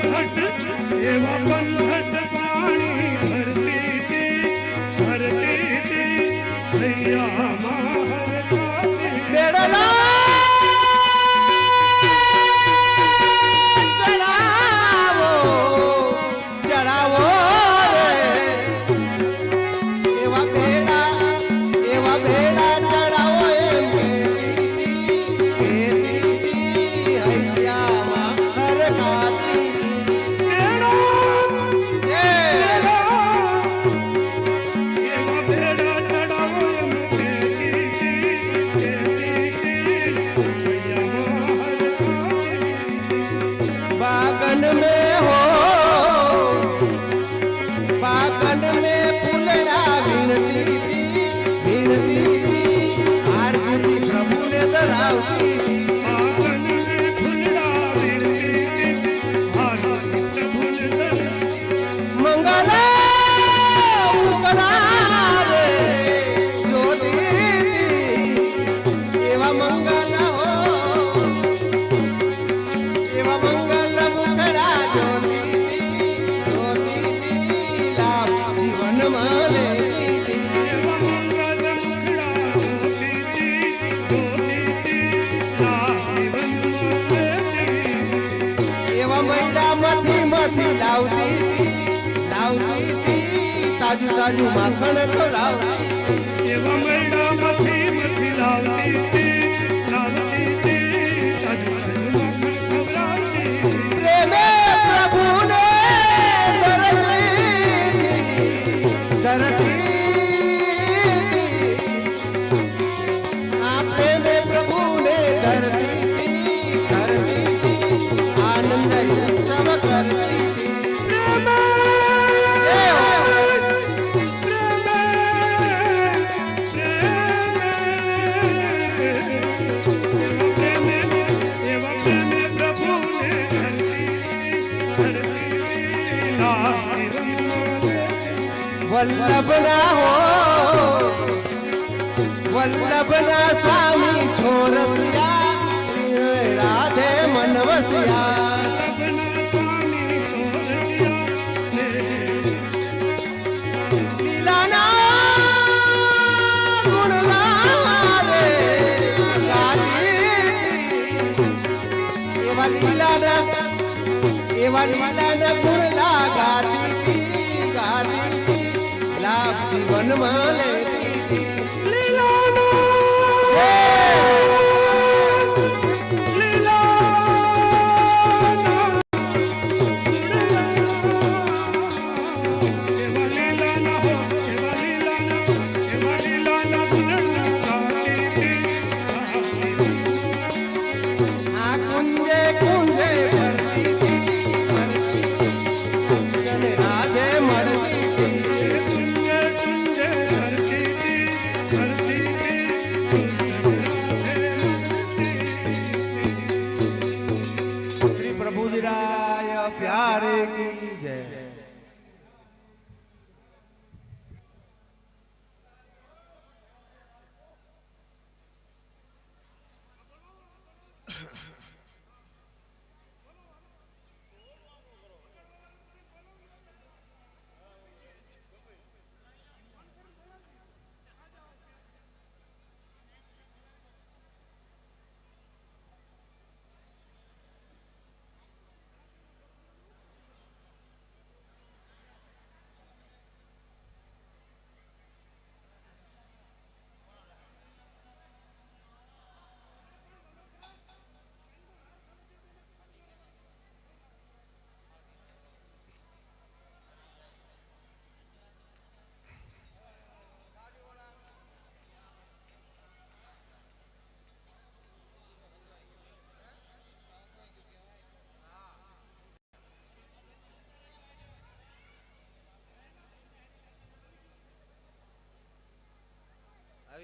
પંથટ એવા પંથટ પાણી ભરતી ભરતી હતી બાજુ માખણ કરાવ એવા લીલાના ગુણ લાગાતી ગાતી લાભ જીવનમાં લે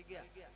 હાલો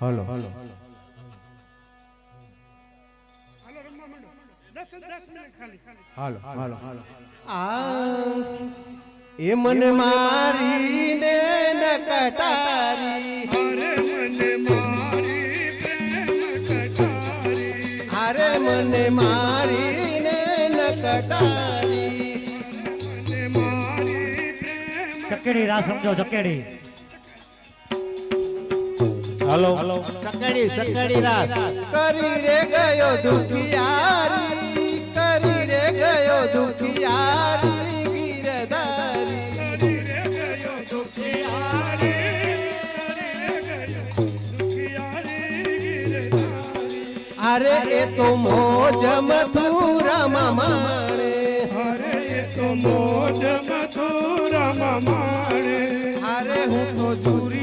હલો. હલો. હાલો હાલો. હાલો એ મને મારીને ન કટારી. અરે મને મારી પ્રેમ કટારી. અરે મને મારીને ચકેડી રા સમજો ચકેડી સકડી સકડી રાત. કરી રે ગયો દુખિયારી કરી રે ગયો દુખિયારી ગીરધારી કરી રે ગયો દુખિયારી કરી રે ગયો દુખિયારી ગિરધારી અરે એ તો મોજ મથુરામાં માણે. અરે એ તો મોજ મથુરામાં માણે. અરે હું તો ઝૂરી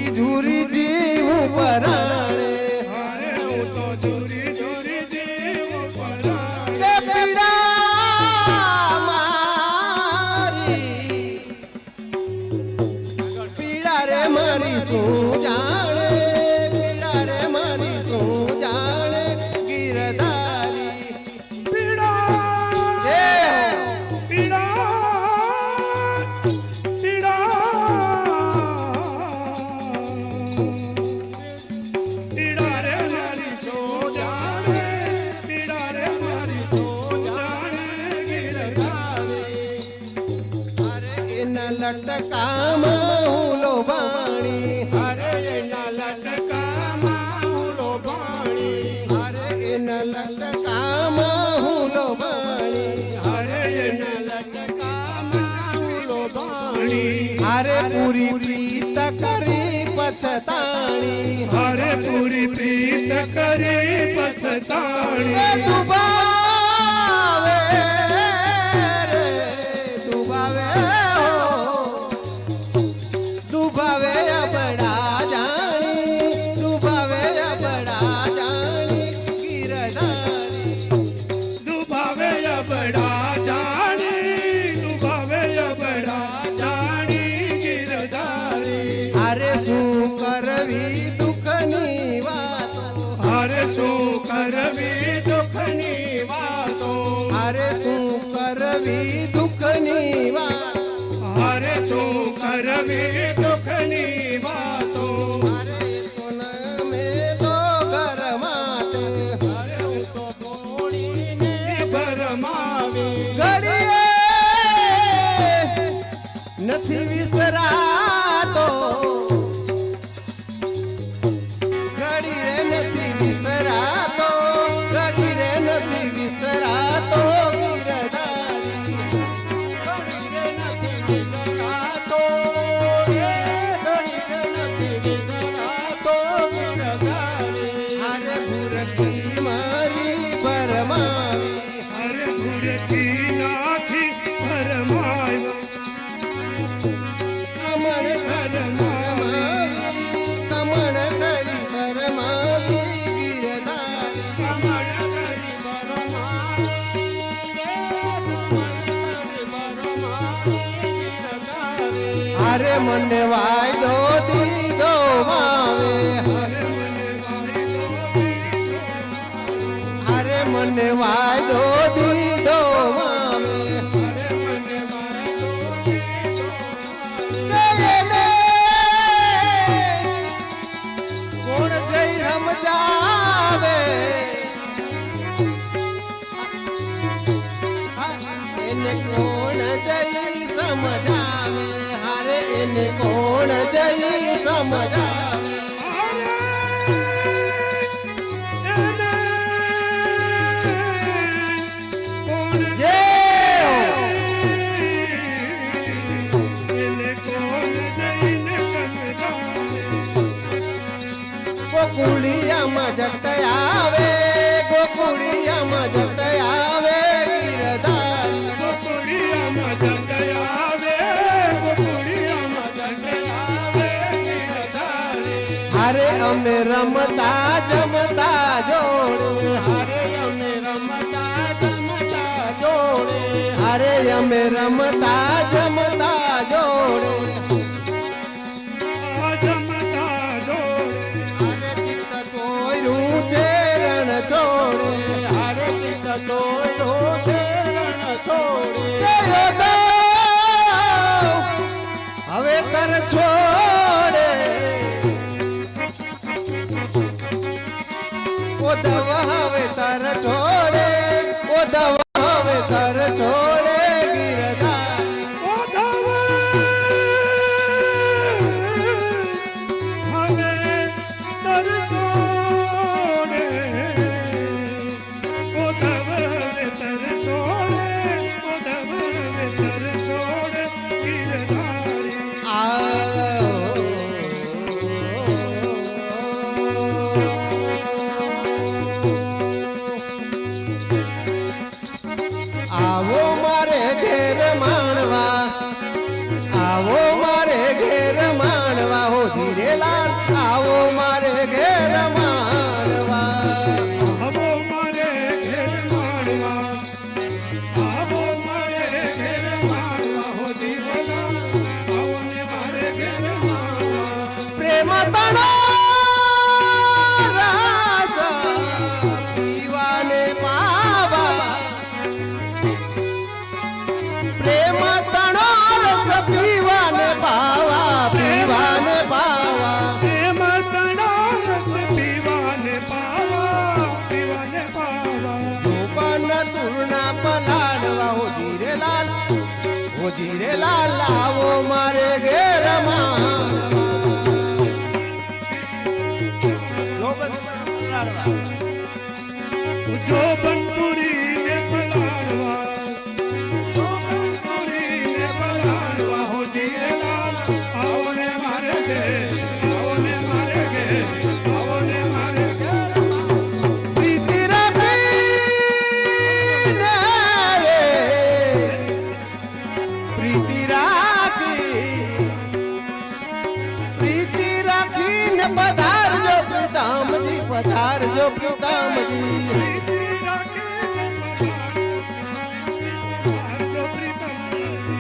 લટકામાં હું લોભાણી. અરે એના લટકામાં હું લોભાણી. અરે એના લટકામાં હું લોભાણી. અરે એના લટકામાં હું લોભાણી. પૂરી પ્રીત કરી પછતાણી. દુબાવે Julie. મોજી રે લાલાવો મારે ઘેર જો પણ પ્રીતામજી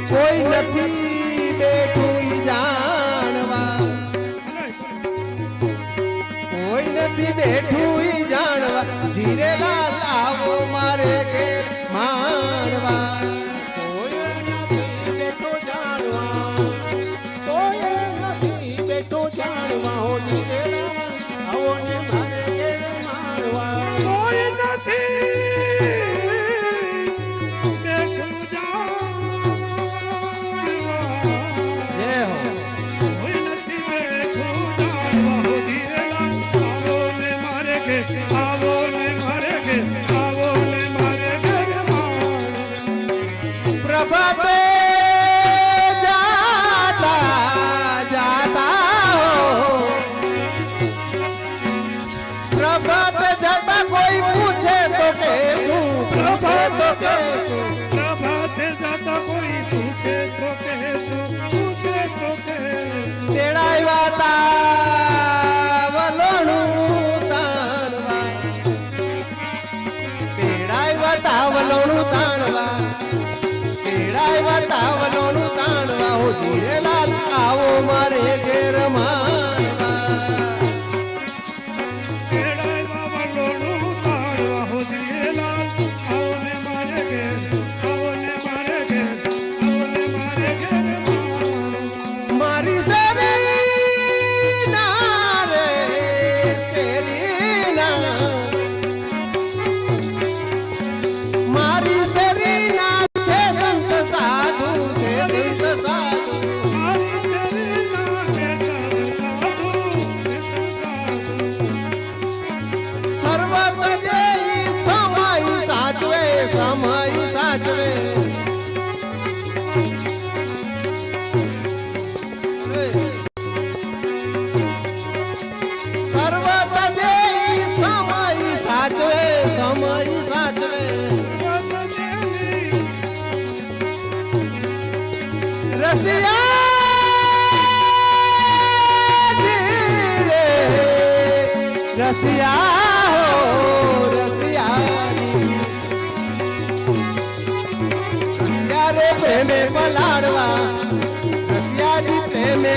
કોઈ નથી બેઠું જાણવા. કોઈ નથી બેઠું જાણવા. ધીરે લાવો લોણું તાણવા.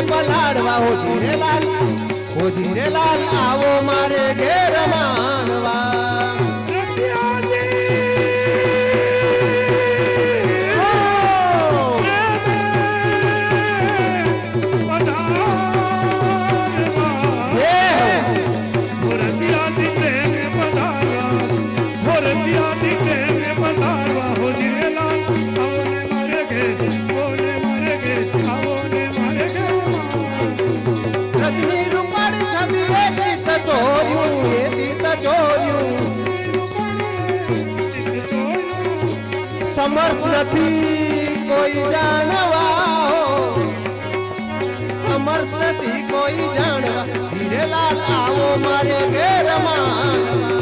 પલાડવા હોજી રે લાલ હોજી રે લાલ આવો મારે ઘેર માણવા સમર્થ નથી કોઈ જાણવા સમર્થ નથી કોઈ જાણવા. ધીરે લાલ આવો મારે ઘેર માનવા.